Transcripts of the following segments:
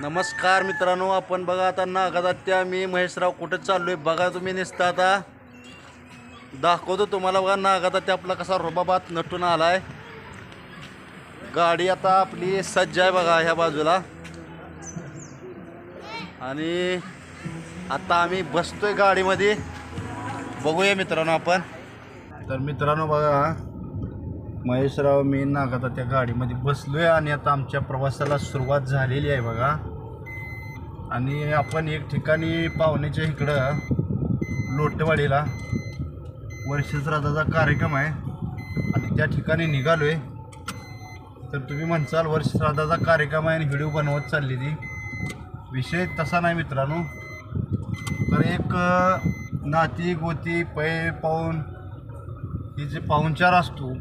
नमस्कार मित्रांनो आपण बघा आता नागादात्या मी महेशराव कुठं आहे बघा तुम्ही निसता आता. दाखवतो तुम्हाला बघा नागादात्या आपला कसा रोबाबात नटून आला आहे गाडी आता आपली सज्ज आहे बघा ह्या बाजूला. आणि आता आम्ही बसतोय गाडीमध्ये. बघूया मित्रांनो आपण. तर मित्रांनो बघा महेशराव मी नागाता त्या गाडीमध्ये बसलो आहे आणि आता आमच्या प्रवासाला सुरुवात झालेली आहे बघा. आणि आपण एक ठिकाणी पाहुण्याच्या इकडं लोटवाडीला वर्षश्राद्धाचा कार्यक्रम आहे. आणि त्या ठिकाणी निघालो आहे तर तुम्ही म्हणसाल वर्षश्राद्धाचा कार्यक्रम आहे आणि व्हिडिओ बनवत चालली ती विषय तसा नाही मित्रांनो. तर एक नाती गोती पै पाहून ही जे पाहुणचार असतो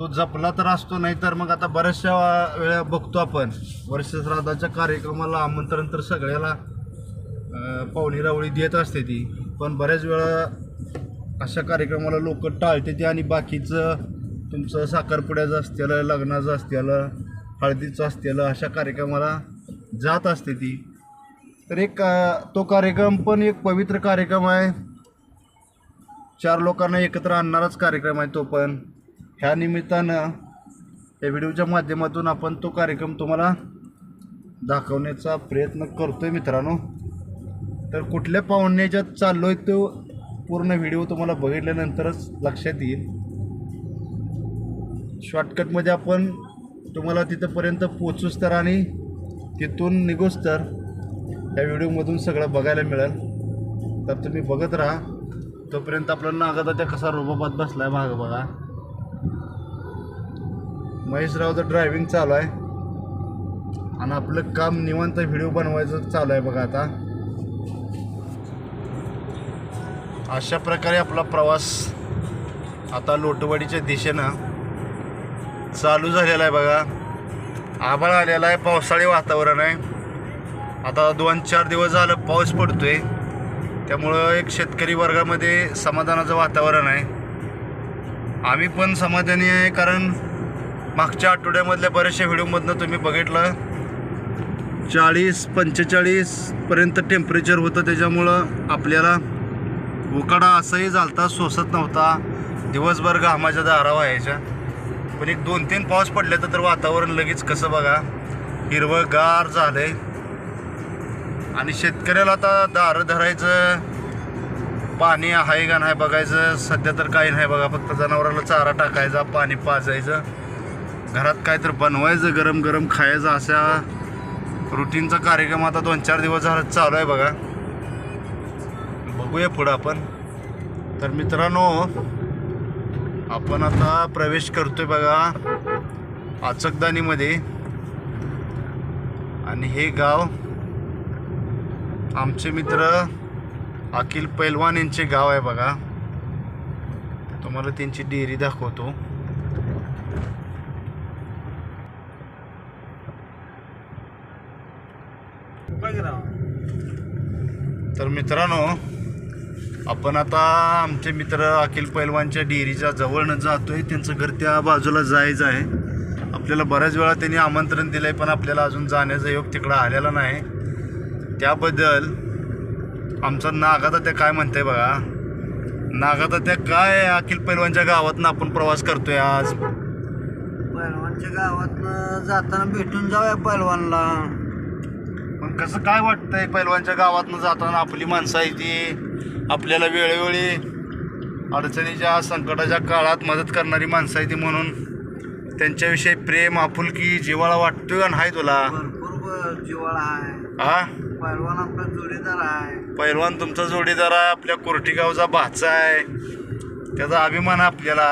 तो जपला तर असतो नाही तर मग आता बऱ्याचशा वेळा बघतो आपण. वर्षश्राद्धाच्या कार्यक्रमाला आमंत्रण तर सगळ्याला पाहुणी रावळी देत असते ती. पण बऱ्याच वेळा अशा कार्यक्रमाला लोक टाळते ते आणि बाकीचं तुमचं साखरपुड्याचं असतेलं लग्नाचं असतेलं हळदीचं असतेलं अशा कार्यक्रमाला जात असते ती. तर एक तो कार्यक्रम पण एक पवित्र कार्यक्रम आहे. चार लोकांना एकत्र आणणाराच कार्यक्रम आहे तो पण. ह्या निमित्तानं या व्हिडिओच्या माध्यमातून आपण तो कार्यक्रम तुम्हाला दाखवण्याचा प्रयत्न करतो आहे मित्रांनो. तर कुठल्या पाहुण्याच्यात चाललो आहे तो पूर्ण व्हिडिओ तुम्हाला बघितल्यानंतरच लक्षात येईल. शॉर्टकटमध्ये आपण तुम्हाला तिथंपर्यंत पोचूच तर आणि तिथून निघूच तर या व्हिडिओमधून सगळं बघायला मिळेल. तर तुम्ही बघत राहा. तोपर्यंत आपल्याला नागाचा त्या कसा अनुभवपात बसला आहे मागं बघा. महेशरावचं ड्रायव्हिंग चालू आहे. आणि आपलं काम निवांत व्हिडिओ बनवायचं चालू आहे बघा आता. अशा प्रकारे आपला प्रवास आता लोटवाडीच्या दिशेनं चालू झालेला आहे बघा. आभाळ आलेला आहे पावसाळी वातावरण आहे. आता दोन चार दिवस झालं पाऊस पडतोय. त्यामुळं एक शेतकरी वर्गामध्ये समाधानाचं वातावरण आहे. आम्ही पण समाधानी आहे कारण मागच्या आठवड्यामधल्या बऱ्याचशा व्हिडिओमधनं तुम्ही बघितलं. चाळीस पंचेचाळीसपर्यंत टेम्परेचर होतं त्याच्यामुळं आपल्याला उकाडा असंही झालता सोसत नव्हता. दिवसभर घामाच्या दारा व्हायच्या. पण एक दोन तीन पाऊस पडले तर वातावरण लगेच कसं बघा हिरवळगार झालं आहे आणि शेतकऱ्याला आता दारं धरायचं पाणी आहे का नाही बघायचं. सध्या तर काही नाही बघा. फक्त जनावराला चारा टाकायचा पाणी पाजायचं. घरात काय तर बनवायचं गरम गरम खायचं अशा रुटीनचा कार्यक्रम आता दोन चार दिवस झाला चालू आहे बघा. बघूया पुढं आपण. तर मित्रांनो आपण आता प्रवेश करतोय बघा. आचकदानीमध्ये आणि हे गाव आमचे मित्र अखिल पैलवान यांचे गाव आहे बघा. तुम्हाला त्यांची डेअरी दाखवतो. तर मित्रांनो आपण आता आमचे मित्र अखिल पैलवानच्या डेअरीच्या जवळनं जातोय. त्यांचं घर त्या बाजूला जायचं आहे. आपल्याला बऱ्याच वेळा त्यांनी आमंत्रण दिलं आहे पण आपल्याला अजून जाण्याचा योग तिकडं आलेला नाही. त्याबद्दल आमचा नागाता त्या काय म्हणते बघा? नागाता त्या काय अखिल पैलवानच्या गावातनं आपण प्रवास करतोय आज. पैलवानच्या गावातनं जाताना भेटून जाऊया पैलवानला. पण कसं काय वाटतंय पैलवानच्या गावातनं जाताना आपली माणसं आहे ती? आपल्याला वेळोवेळी अडचणीच्या संकटाच्या काळात मदत करणारी माणसं आहे ती म्हणून त्यांच्याविषयी प्रेम आपुलकी जिव्हाळा वाटतोय का नाही तुला? भरपूर जिव्हाळा आहे. हा? पैलवान आपला जोडीदार आहे. पैलवान तुमचा जोडीदार आहे आपल्या कोरटी गावचा भाचा आहे. त्याचा अभिमान आहे आपल्याला.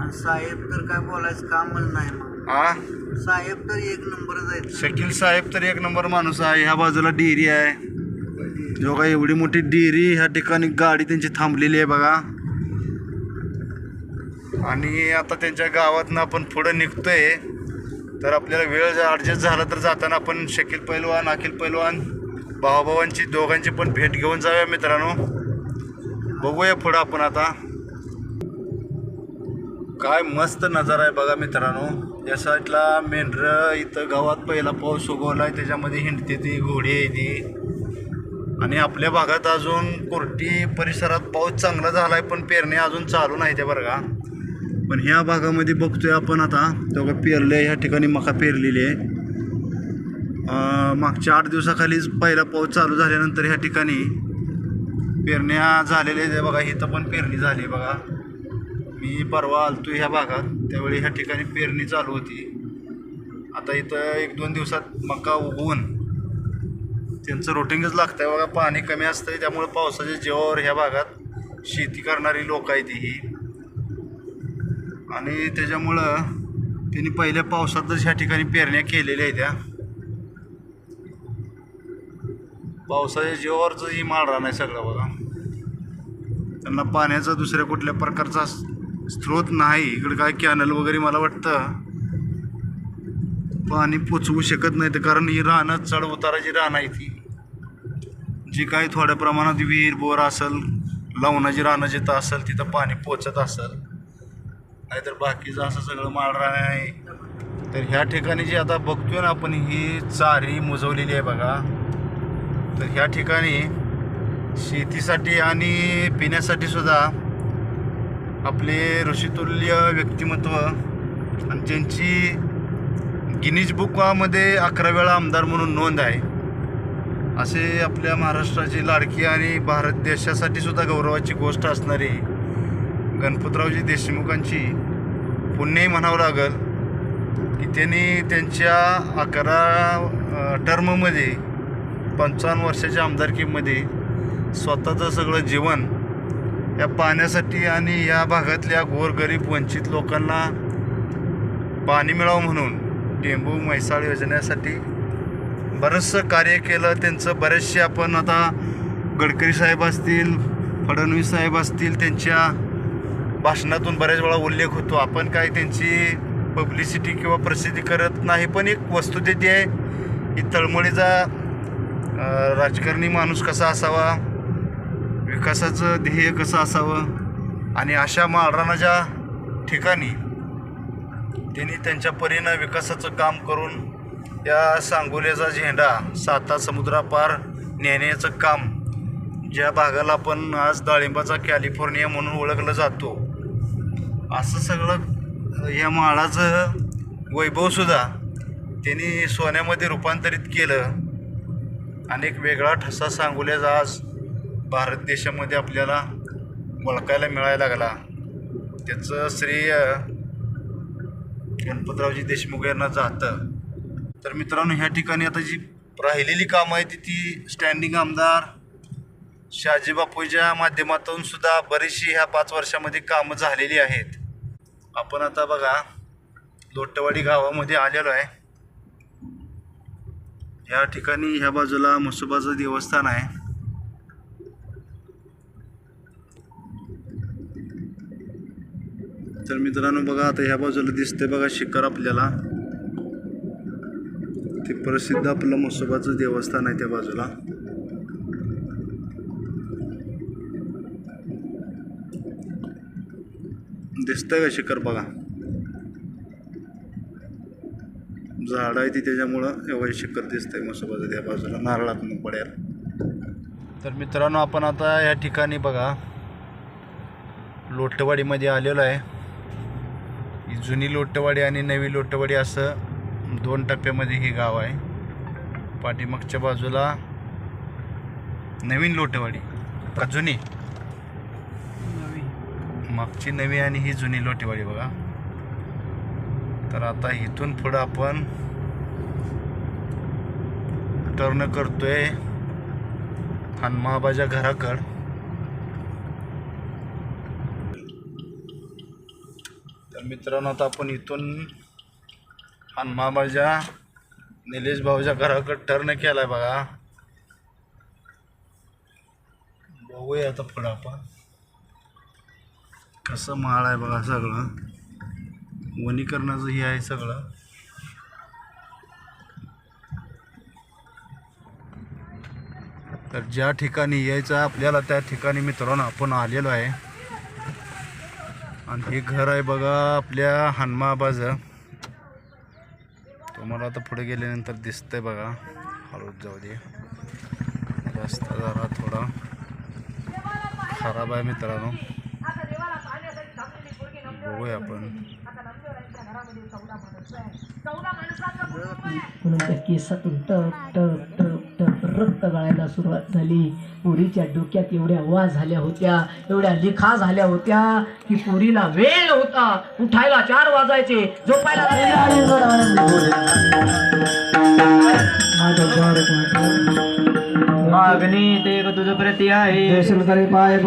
आणि साहेब तर काय बोलायचं कामच नाही मग. हा साहेब तर एक आहेत. शकील साहेब तर एक नंबर माणूस आहे ह्या बाजूला डेअरी आहे. जो काही एवढी मोठी डेअरी ह्या ठिकाणी गाडी त्यांची थांबलेली आहे बघा. आणि आता त्यांच्या गावातनं आपण पुढं निघतोय. तर आपल्याला वेळ जर ॲडजस्ट झाला तर जाताना आपण शकील पैलवान अखिल पैलवान भावाभावांची दोघांची पण भेट घेऊन जाऊया मित्रांनो. बघूया पुढं आपण आता. काय मस्त नजारा आहे बघा मित्रांनो. या साईडला मेंढरं इथं गावात पहिला पाऊस उगवलाय त्याच्यामध्ये हिंडते ती घोडी आहे ती. आणि आपल्या भागात अजून कोर्टी परिसरात पाऊस चांगला झालाय पण पेरणी अजून चालू नाही त्या बरं का. पण ह्या भागामध्ये बघतोय आपण आता. तेव्हा पेरले ह्या ठिकाणी मका पेरलेली आहे. मागच्या आठ दिवसाखालीच पहिला पाऊस चालू झाल्यानंतर ह्या ठिकाणी पेरण्या झालेल्या आहेत. बघा इथं पण पेरणी झाली बघा. मी परवा आलतो ह्या भागात. त्यावेळी ह्या ठिकाणी पेरणी चालू होती. आता इथं एक दोन दिवसात मका उगवून त्यांचं रोटिंगच लागतं आहे बघा. पाणी कमी असतं आहे त्यामुळे पावसाच्या जीवावर ह्या भागात शेती करणारी लोक आहेत ही. आणि त्याच्यामुळं त्यांनी पहिल्या पावसातच ह्या ठिकाणी पेरण्या केलेल्या आहेत त्या पावसाच्या जीवावरचं ही माळ राहणार आहे सगळं बघा. त्यांना पाण्याचा दुसऱ्या कुठल्या प्रकारचा स्रोत नाही. इकडं काय कॅनल वगैरे मला वाटतं. पाणी पोचवू शकत नाही तर कारण ही रानं चढ उताराची रानं आहे ती. जी काही थोड्या प्रमाणात विहीर बोर असेल लावणाची रानं जिथं असेल तिथं पाणी पोचत असेल. नाहीतर बाकीचं असं सगळं माळरान आहे तर ह्या ठिकाणी जी आता बघतोय ना आपण ही चारी मुजवलेली आहे बघा. तर ह्या ठिकाणी शेतीसाठी आणि पिण्यासाठी सुद्धा आपले ऋषितुल्य व्यक्तिमत्व आणि ज्यांची गिनीज बुकमध्ये अकरा वेळा आमदार म्हणून नोंद आहे असे आपल्या महाराष्ट्राची लाडकी आणि भारत देशासाठी सुद्धा गौरवाची गोष्ट असणारी गणपतरावजी देशमुखांची पुण्यही म्हणावं लागल की त्यांनी त्यांच्या अकरा टर्ममध्ये पंचावन्न वर्षाच्या आमदारकीमध्ये स्वतःचं सगळं जीवन या पाण्यासाठी आणि या भागातल्या गोरगरीब वंचित लोकांना पाणी मिळावं म्हणून टेंबू म्हैसाळ योजनेसाठी बरंचसं कार्य केलं. त्यांचं बरेचसे आपण आता गडकरी साहेब असतील फडणवीस साहेब असतील त्यांच्या भाषणातून बऱ्याच वेळा उल्लेख होतो. आपण काय त्यांची पब्लिसिटी किंवा प्रसिद्धी करत नाही पण एक वस्तुस्थिती आहे. ही तळमळीचा राजकारणी माणूस कसा असावा? विकासाचं ध्येय कसं असावं? आणि अशा माळरानाच्या ठिकाणी त्यांनी त्यांच्या परीनं विकासाचं काम करून या सांगोल्याचा झेंडा साता समुद्रापार नेण्याचं काम ज्या भागाला आपण आज डाळिंबाचा कॅलिफोर्निया म्हणून ओळखलं जातो असं सगळं या माळाचं वैभवसुद्धा त्यांनी सोन्यामध्ये रूपांतरित केलं. आणि एक वेगळा ठसा सांगूल्याचा आज भारत देशामध्ये आपल्याला ओळखायला मिळायला लागला. त्याचं श्रेय गणपतरावजी देशमुख यांना जातं. तर मित्रांनो ह्या ठिकाणी आता जी राहिलेली कामं आहेत ती ती स्टँडिंग आमदार शहाजी बापूच्या माध्यमातून सुद्धा बरीचशी ह्या पाच वर्षामध्ये कामं झालेली आहेत. आपण आता बघा लोटवाडी गावामध्ये आलेलो आहे. या ठिकाणी ह्या बाजूला म्हसोबाचं देवस्थान आहे. तर मित्रांनो बघा आता ह्या बाजूला दिसतंय बघा शिखर आपल्याला. ते प्रसिद्ध आपलं म्हसोबाचं देवस्थान आहे त्या बाजूला. दिसतंय का शिखर बघा? झाड आहे ती त्याच्यामुळं एवढं शिखर दिसतंय म्हसोबाचं त्या बाजूला नारळातून पड्याला तर मित्रांनो आपण आता या ठिकाणी बघा लोटवाडीमध्ये आलेलो आहे. ही जुनी लोटवाडी आणि नवी लोटवाडी असं दोन टप्प्यामध्ये हे गाव आहे. पाठीमागच्या बाजूला नवीन लोटवाडी का जुनी? मागची नवी आणि ही जुनी लोटेवाडी बघा. तर आता इथून पुढं आपण टर्न करतोय हनुमाबाच्या घराकड. तर मित्रांनो आता आपण इथून हनुमाबाच्या निलेश भाऊच्या घराकड टर्न केलाय बघा. बघूया आता पुढं आपण. कसं माळ आहे बघा सगळं. वनीकरणाचं हे आहे सगळं. तर ज्या ठिकाणी यायचं आपल्याला त्या ठिकाणी मित्रांनो आपण आलेलो आहे. आणि हे घर आहे बघा आपल्या हनुमाबाचं तुम्हाला आता पुढे गेल्यानंतर दिसतंय बघा. हळूच जाऊ दे. रस्ता जरा थोडा खराब आहे मित्रांनो. बघूया आपण. कुणाच्या केसातून टप टप टप टप रक्त गळायला सुरुवात झाली. पोरीच्या डोक्यात एवढ्या आवाज झाल्या होत्या एवढ्या लिखा झाल्या होत्या की पोरीला वेळ होता. उठायला चार वाजायचे झोपायला मागणी ते तुझ प्रती आहे. पाय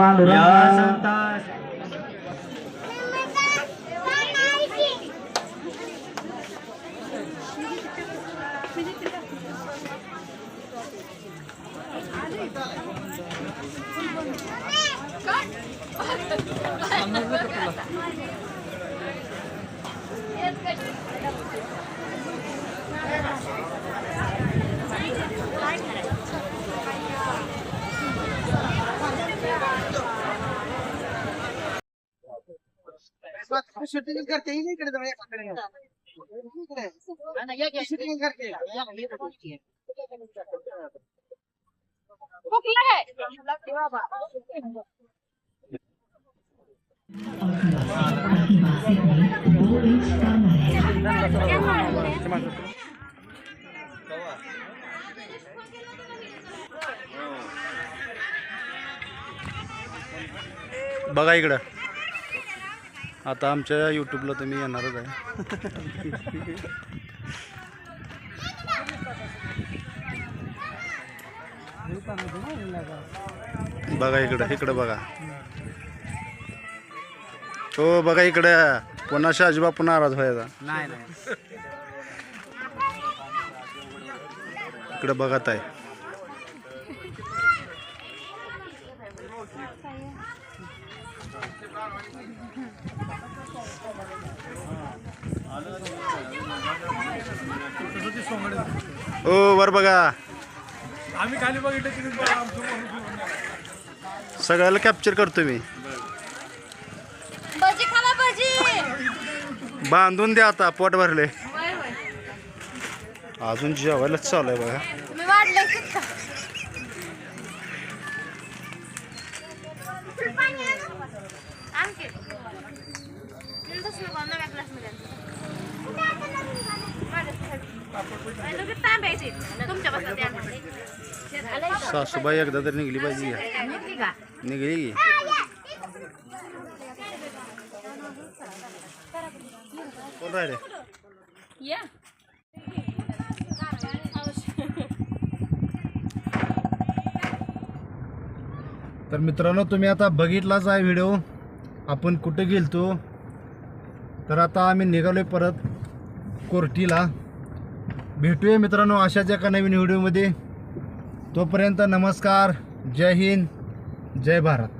शूटिंग करते ही इकडे जाऊया इकडे शूटिंग करते बघा इकडं. आता आमच्या यूट्यूबला तुम्ही येणारच आहे. बघा इकडं इकडं बघा. हो बघा इकडं. पुन्हा शाजीबापू नाराज व्हायचा. नाही नाही. इकडं बघत आहे हो वर बघा. आम्ही खाली बघितलं सगळ्याला कॅप्चर करतो मी. बांधून द्या आता पोट भरले. अजून जेवायलाच चालू आहे बघा. सासूबाई एकदा तरी निघली पाहिजे. निघली का निघली की कोण राहिले या. तर मित्रांनो तुम्ही आता बघितलाच आहे व्हिडिओ. आपण कुठे गेलतो? तर आता आम्ही निघालोय परत कोर्टीला. भेटूया मित्रांनो अशाच एका नवीन व्हिडिओमध्ये. तोपर्यंत नमस्कार. जय हिंद. जय भारत.